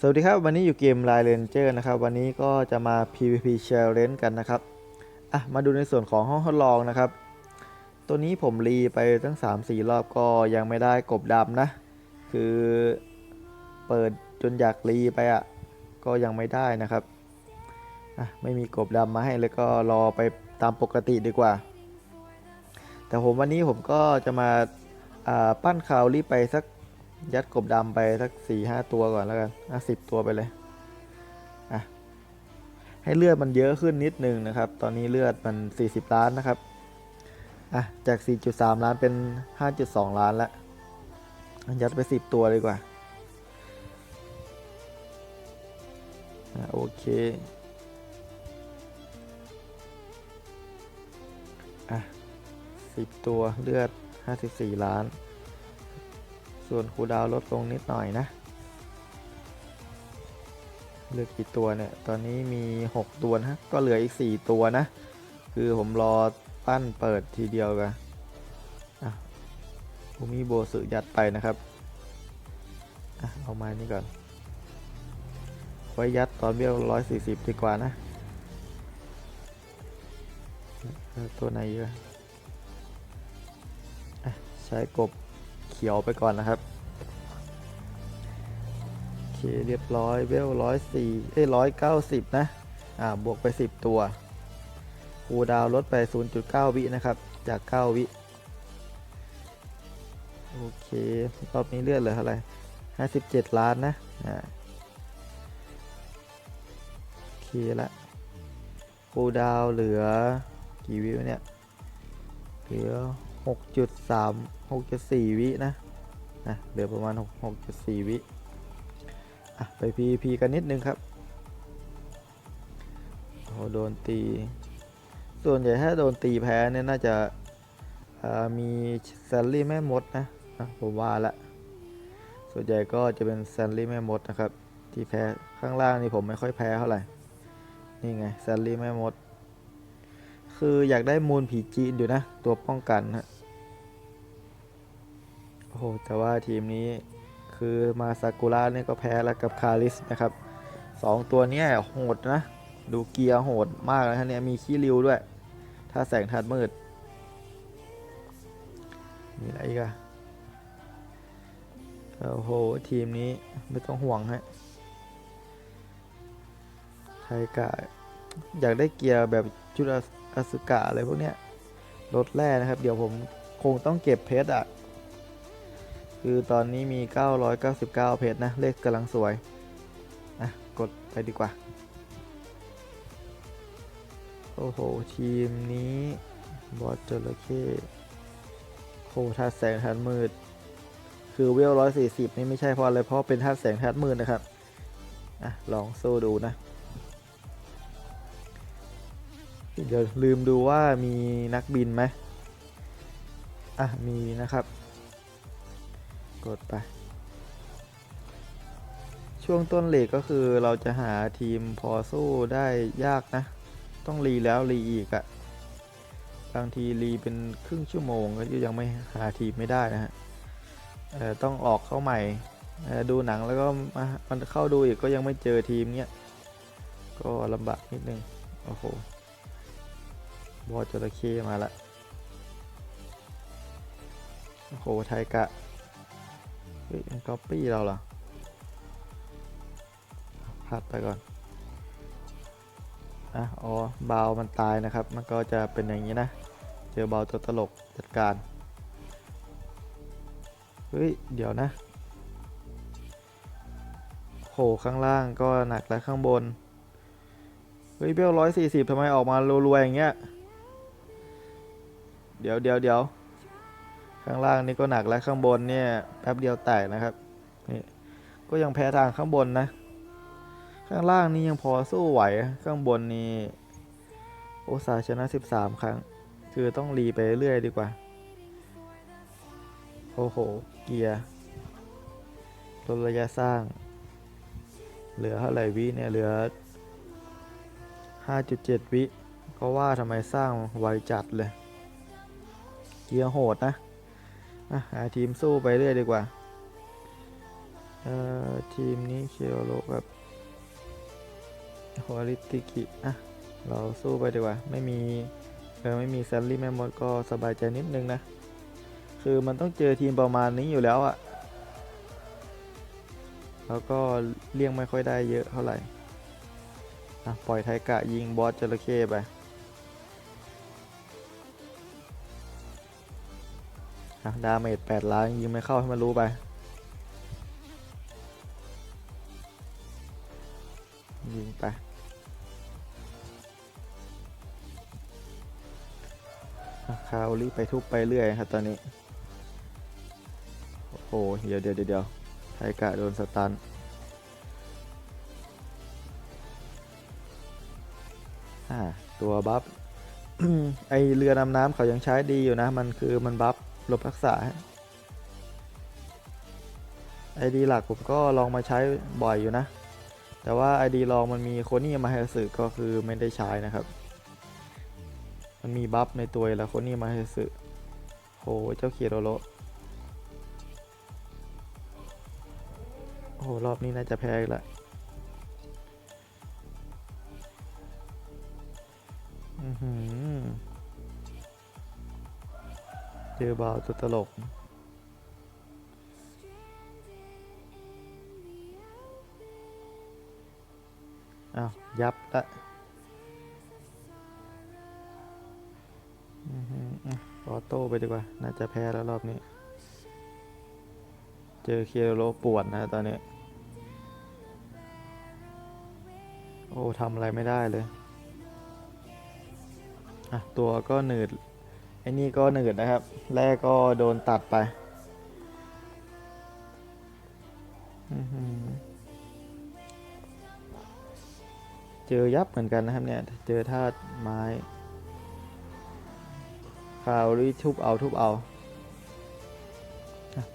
สวัสดีครับ วันนี้อยู่เกม Line Ranger นะครับ วันนี้ก็จะมา PVP Challenge กันนะครับ อะ มาดูในส่วนของห้องทดลองนะครับ ตัวนี้ผมรีไปตั้ง 3-4 รอบก็ยังไม่ได้กบดำนะ คือเปิดจนอยากรีไปอะ ก็ยังไม่ได้นะครับ อะ ไม่มีกบดำมาให้เลยก็รอไปตามปกติดีกว่า แต่ผมวันนี้ผมก็จะมาอ่าปั้นคาวรีไปสัก ยัดกบดำไปสักสี่ห้าตัวก่อนแล้วกันอะสิบตัวไปเลยอะให้เลือดมันเยอะขึ้นนิดนึงนะครับ ตอนนี้เลือดมัน40ล้านนะครับอะจาก4.3ล้านเป็น5.2ล้านแล้วยัดไป10ตัวเลยดีกว่าอโอเคอะ10ตัวเลือด54ล้าน ส่วนคูดาวลดลงนิดหน่อยนะเหลือกี่ตัวเนี่ย ตอนนี้มี 6 ตัวนะ ก็เหลืออีก 4 ตัวนะ คือผมรอปั้นเปิดทีเดียวกันผมมีโบสึยัดไปนะครับอเอามานี่ก่อน ไว้ยัดตอนเบี้ยวร้อยสี่สิบดีกว่านะ ตัวไหนเยอะอะใช้กบ เขียวไปก่อนนะครับโอเคเรียบร้อยเวลร้อยสี่เอ้ร้อยเก้าสิบนะอ่าบวกไปสิบตัวคูลดาวน์ลดไป 0.9 วินะครับ จาก 9 วิ โอเค รอบนี้เลือดเหลือเท่าไหร่ 57 ล้านนะอ่าโอเคละคูดาวเหลือกี่วิวเนี่ย เหลือ 6.3 6.4 วินะนะเหลือประมาณ6 6.4 วิอะไป PVP กันนิดนึงครับโอโดนตี ส่วนใหญ่ถ้าโดนตีแพ้เนี่ยน่าจะามีแซลลี่แม่มดนะนะผมว่าละ ส่วนใหญ่ก็จะเป็นแซลลี่แม่มดนะครับ ที่แพ้ข้างล่างนี่ผมไม่ค่อยแพ้เท่าไหร่ นี่ไงแซลลี่แม่มด คืออยากได้มูลผีจีนอยู่นะ ตัวป้องกันฮะ โอ้โหแต่ว่าทีมนี้คือมาซากุระเนี่ยก็แพ้แล้วกับคาริสนะครับสองตัวเนี้ยโหดนะ ดูเกียร์โหดมากนะฮะเนี่ยมีขี้ริวด้วย ถ้าแสงทัดมืด มีอะไรอีกอะโอ้โห ทีมนี้ไม่ต้องห่วงฮะไทกะอยากได้เกียร์แบบจุดอสุกะอะไรพวกเนี้ยรถแร่นะครับ เดี๋ยวผมคงต้องเก็บเพชรอะ คือตอนนี้มี 999 เพชรนะ เลขกำลังสวยนะกดไปดีกว่า โอ้โห ทีมนี้ บอสจระเข้โหธาตุแสงธาตุมืด คือเวล140นี่ไม่ใช่เพราะอะไร เพราะเป็นธาตุแสงธาตุมืดนะครับ อะ ลองสู้ดูนะ เดี๋ยวลืมดูว่ามีนักบินไหมอะ มีนะครับ กดไป ช่วงต้นเลกก็คือเราจะหาทีมพอสู้ได้ยากนะ ต้องรีแล้วรีอีกอะบางทีรีเป็นครึ่งชั่วโมงก็ยังไม่หาทีมไม่ได้นะฮะต้องออกเข้าใหม่ดูหนังแล้วก็มามันเข้าดูอีกก็ยังไม่เจอทีมเนี้ยก็ลำบากนิดนึงโอ้โหบอจระเข้มาละโอ้โหไทยกะ เฮ้ยมันก๊อปปี้เราเหรอพัดไปก่อนอะอ๋อบาวมันตายนะครับ มันก็จะเป็นอย่างนี้นะ เจอบาวตัวตลกจัดการ เฮ้ย เดี๋ยวนะโหข้างล่างก็หนักแล้วข้างบน เฮ้ยเบลร้อยสี่สิบทำไมออกมารัวๆอย่างเงี้ย เดี๋ยวเดี๋ยวเดี๋ยว ข้างล่างนี่ก็หนักแล้วข้างบนเนี่ยแป๊บเดียวแตกนะครับนี่ก็ยังแพ้ทางข้างบนนะ ข้างล่างนี่ยังพอสู้ไหวข้างบนนี่โอซาชนะ 13 ครั้ง คือต้องรีไปเรื่อยดีกว่า โอ้โห เกียร์ลดระยะสร้าง เหลือเท่าไหร่วิเนี่ยเหลือ 5.7 วิ ก็ว่าทำไมสร้างไวจัดเลย เกียร์โหดนะอะ หาทีมสู้ไปเรื่อยดีกว่า เอ่อ ทีมนี้เคียวโรกับฮอริติกิ อะ เราสู้ไปดีกว่า ไม่มี เออ ไม่มีแซลลี่แม่มดก็สบายใจนิดนึงนะ คือมันต้องเจอทีมประมาณนี้อยู่แล้วอะแล้วก็เลี่ยงไม่ค่อยได้เยอะเท่าไหร่ อะ ปล่อยไทกะยิงบอสจระเข้ไป อะดาเมจ8ล้านยิงไม่เข้าให้มันรู้ไป ยิงไปคาวรีไปทุบไปเรื่อยครับตอนนี้ โอ้โห เดี๋ยวเดี๋ยวเดี๋ยวไทกะโดนสตันตัวบัฟไอเรือดำน้ำเขายังใช้ดีอยู่นะ มันคือมันบัฟ ลบรักษาไอดีหลักผมก็ลองมาใช้บ่อยอยู่นะ แต่ว่าไอดีลองมันมีโคนี่มาให้สึก็คือไม่ได้ใช้นะครับ มันมีบัฟในตัวแล้วโคนี่มาให้สึโหเจ้าเคียโรโรโอ้โหรอบนี้น่าจะแพ้อีกละอื้อหือ เจอบาวตัวตลก อ้าว ยับละออโต้ไปดีกว่า น่าจะแพ้แล้วรอบนี้ เจอเคียโรปวดนะตอนนี้ โอ้ทำอะไรไม่ได้เลย อะ ตัวก็หนืด อ้นี่ก็หนืดนะครับ แรกก็โดนตัดไปเจอยับเหมือนกันนะครับเนี่ย เจอธาตุไม้คาวรีทุบเอาทุบเอา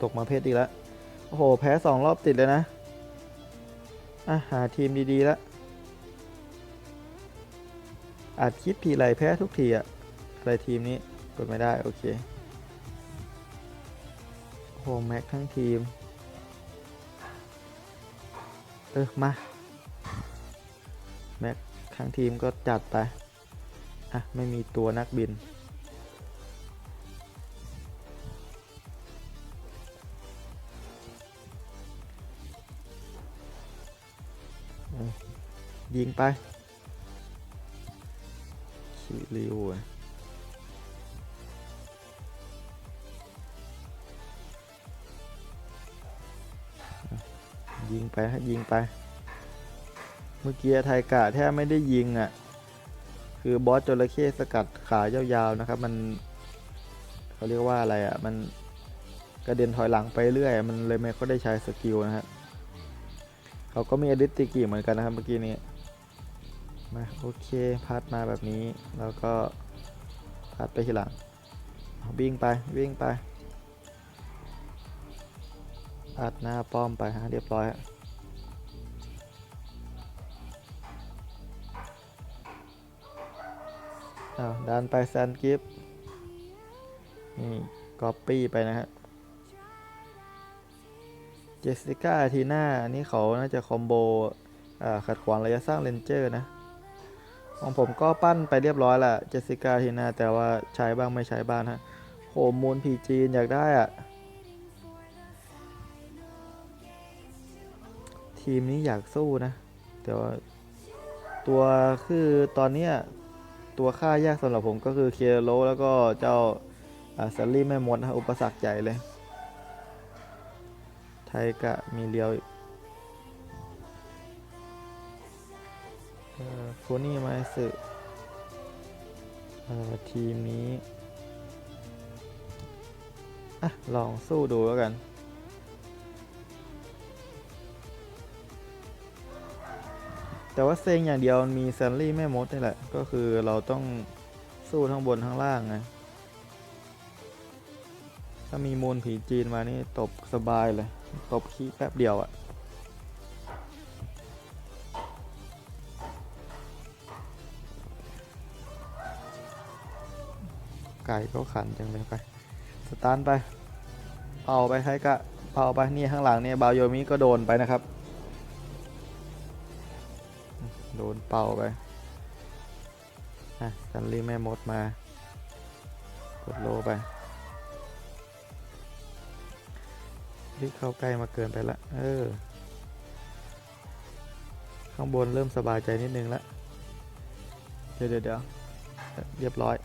ตกมาเพชรอีกแล้ว โอ้โห แพ้สองรอบติดเลยนะอะหาทีมดีๆแล้วอาจคลิปทีไรแพ้ทุกทีอะอะไรทีมนี้ กดไม่ได้ โอเคโหแม็กทั้งทีม เออ มา แม็กทั้งทีมก็จัดไป อะ ไม่มีตัวนักบิน ยิงไปคิริวอะอะ ยิงไปฮะยิงไป เมื่อกี้ไทกะแทบไม่ได้ยิงอะ คือบอสจระเข้สกัดขายาวๆนะครับ มันเขาเรียกว่าอะไรอะ มันกระเด็นถอยหลังไปเรื่อย มันเลยไม่ค่อยได้ใช้สกิลนะฮะเขาก็มีอดิติกิเหมือนกันนะครับเมื่อกี้นี้มาโอเคพัดมาแบบนี้แล้วก็พัดไปทีหลังวิ่งไปวิ่งไป อัดหน้าป้อมไปฮะเรียบร้อยฮะอ้าดันไปแซนกิฟนี่ก๊อปปี้ไปนะฮะ เจสสิก้าทีน่านี่เขาน่าจะคอมโบอ่าขัดขวางระยะสร้างเลนเจอร์นะของผมก็ปั้นไปเรียบร้อยละเจสสิก้าทีน่าแต่ว่าใช้บ้างไม่ใช้บ้างฮะโหมูลพีจีนอยากได้อะ ทีมนี้อยากสู้นะ แต่ว่าตัวคือตอนเนี้ยตัวค่ายากสำหรับผมก็คือเคโรแล้วก็เจ้าซัลลี่แม่มดนะฮะอุปสรรคใหญ่เลย ไทยกะมีเลียวอีกเอ่อโฟนี่มาสึเอ่อทีมนี้ อะ ลองสู้ดูแล้วกัน แต่ว่าเซ็งอย่างเดียวมีแซลลี่แม่มดนี่แหละ ก็คือเราต้องสู้ทั้งบนทั้งล่างไงถ้ามีมูลผีจีนมานี่ตบสบายเลย ตบขี้แป๊บเดียวอะ่ะไก่ก็ขันจังเลยไป สตาร์ทไป เอาไปให้กะเป่าไปนี่ข้างหลังเนี่ยบาวโยมิก็โดนไปนะครับ นเป่าไปอะซันลี่แม่มดมา กดโลไปรีบเข้าใกล้มาเกินไปละ เออ ข้างบนเริ่มสบายใจนิดนึงละเดี๋ยวเดี๋ยวเดี๋ยวเรียบร้อย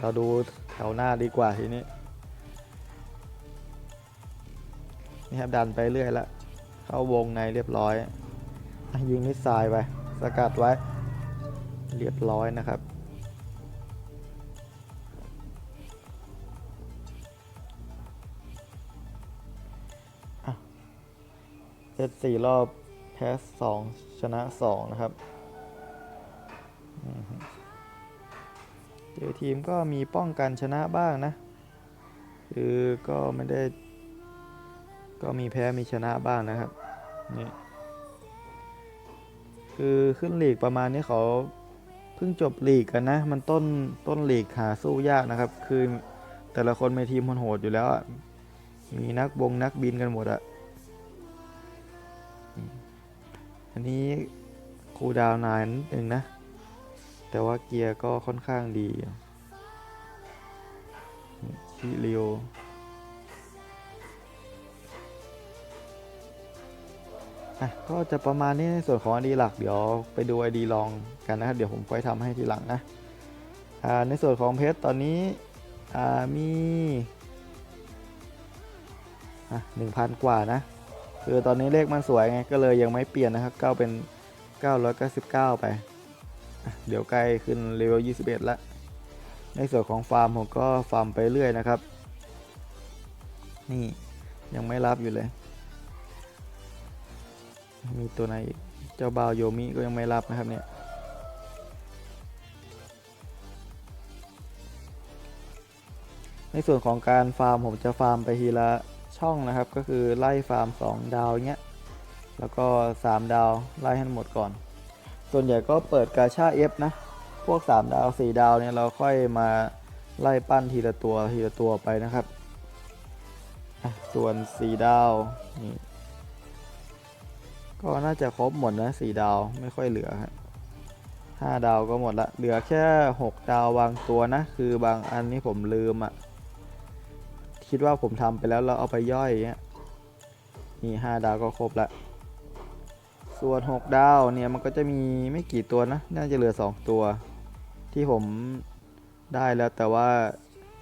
เราดูแถวหน้าดีกว่าทีนี้ นี่ครับดันไปเรื่อยละ เข้าวงในเรียบร้อยอะยิงมิสไซล์ไป สกัดไว้ เรียบร้อยนะครับ เซตสี่รอบแพ้สองชนะสองนะครับเจอทีมก็มีป้องกันชนะบ้างนะ คือก็ไม่ได้ ก็มีแพ้มีชนะบ้างนะครับ นี่ คือขึ้นลีกประมาณนี้เขาเพิ่งจบลีกกันนะ มันต้นต้นลีกหาสู้ยากนะครับ คือแต่ละคนมีทีมโหดอยู่แล้วอะมีนักบงนักบินกันหมดอะอันนี้คูดาวนานนิดนึงนะ แต่ว่าเกียร์ก็ค่อนข้างดีชิเรียว อะก็จะประมาณนี้ในส่วนของ ID หลักเดี๋ยวไปดู ID ลองกันนะครับ เดี๋ยวผมค่อยทำให้ทีหลังนะอ่าในส่วนของเพชรตอนนี้อ่ามีอะหนึ่งพันกว่านะ คือตอนนี้เลขมันสวยไงก็เลยยังไม่เปลี่ยนนะครับก้าเป็น 999 ไปอะเดี๋ยวใกล้ขึ้นเลเวล 21 แล้ว ในส่วนของฟาร์มผมก็ฟาร์มไปเรื่อยนะครับ นี่ยังไม่รับอยู่เลย มีตัวไหนเจ้าบาวโยมิก็ยังไม่รับนะครับเนี่ยในส่วนของการฟาร์มผมจะฟาร์มไปทีละช่องนะครับ ก็คือไล่ฟาร์ม 2 ดาวเงี้ยแล้วก็ 3 ดาวไล่ให้หมดก่อน ส่วนใหญ่ก็เปิดกาชา F นะ พวก 3 ดาว 4 ดาวเนี่ยเราค่อยมาไล่ปั้นทีละตัวทีละตัวไปนะครับ ส่วน 4 ดาวนี่ ก็น่าจะครบหมดนะ4ดาวไม่ค่อยเหลือฮะ5ดาวก็หมดละ เหลือแค่6ดาวบางตัวนะ คือบางอันนี้ผมลืมอะ่ะ คิดว่าผมทำไปแล้วเราเอาไปย่อยเงี้ยนี่5ดาวก็ครบละส่วน 6 ดาวเนี่ยมันก็จะมีไม่กี่ตัวนะ น่าจะเหลือ 2 ตัว ที่ผมได้แล้วแต่ว่า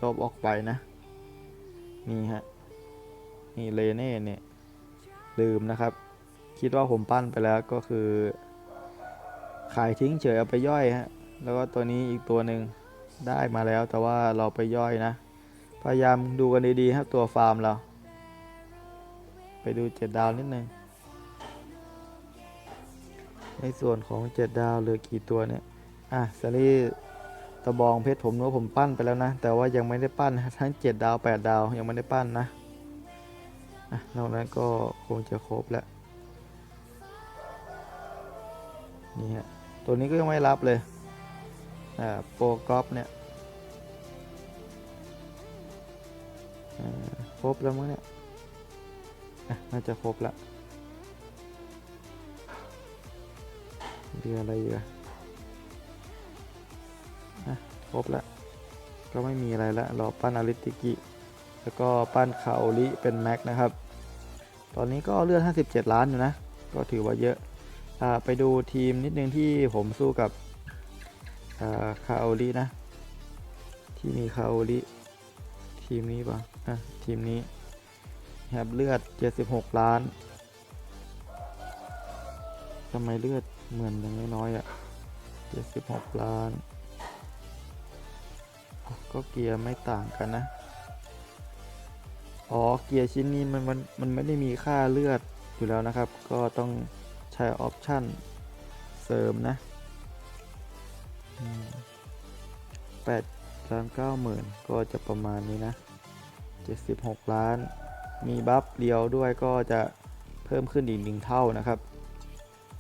ลบออกไปนะ นี่ฮะ นี่เลเน่เนี่ย ลืมนะครับ คิดว่าผมปั้นไปแล้วก็คือ ขายทิ้งเฉยเอาไปย่อยฮะ แล้วก็ตัวนี้อีกตัวหนึ่งได้มาแล้วแต่ว่าเราไปย่อยนะ พยายามดูกันดีๆครับตัวฟาร์มเรา ไปดูเจ็ดดาวนิดนึงในส่วนของเจ็ดดาวเหลือกี่ตัวเนี่ย อะซารีตะบองเพชรผมรู้ว่าผมปั้นไปแล้วนะ แต่ว่ายังไม่ได้ปั้นทั้งเจ็ดดาวแปดดาวยังไม่ได้ปั้นนะอะนอกนั้นก็คงจะครบแล้ว นี่ฮะตัวนี้ก็ยังไม่รับเลยอ่าโปรกรอฟเนี่ยครบแล้วมั้งเนี่ยอะน่าจะครบละเดืออะไรอีกอะอะครบละก็ไม่มีอะไรละรอปั้นอาริติกิ แล้วก็ปั้นคาโอริเป็นแม็กนะครับ ตอนนี้ก็เลือด 57 ล้านอยู่นะ ก็ถือว่าเยอะ ไปดูทีมนิดนึงที่ผมสู้กับคาโอรินะ ที่มีคาโอริทีมนี้ป่ะอะทีมนี้ครับเลือด 76 ล้านทำไมเลือดเหมือนยังน้อยๆอะ 76 ล้าน ก็เกียร์ไม่ต่างกันนะ อ๋อ เกียร์ชิ้นนี้มันมันมันไม่ได้มีค่าเลือดอยู่แล้วนะครับ ก็ต้อง ใช้ออปชั่นเสริมนะแปดล้านเก้าหมื่นก็จะประมาณนี้นะเจ็ดสิบหกล้าน มีบัฟเดียวด้วยก็จะเพิ่มขึ้นอีกหนึ่งเท่านะครับ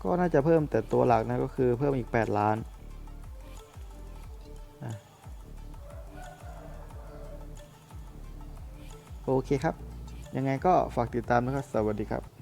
ก็น่าจะเพิ่มแต่ตัวหลักนะก็คือเพิ่มอีก 8 ล้านโอเคครับ ยังไงก็ฝากติดตามนะครับ สวัสดีครับ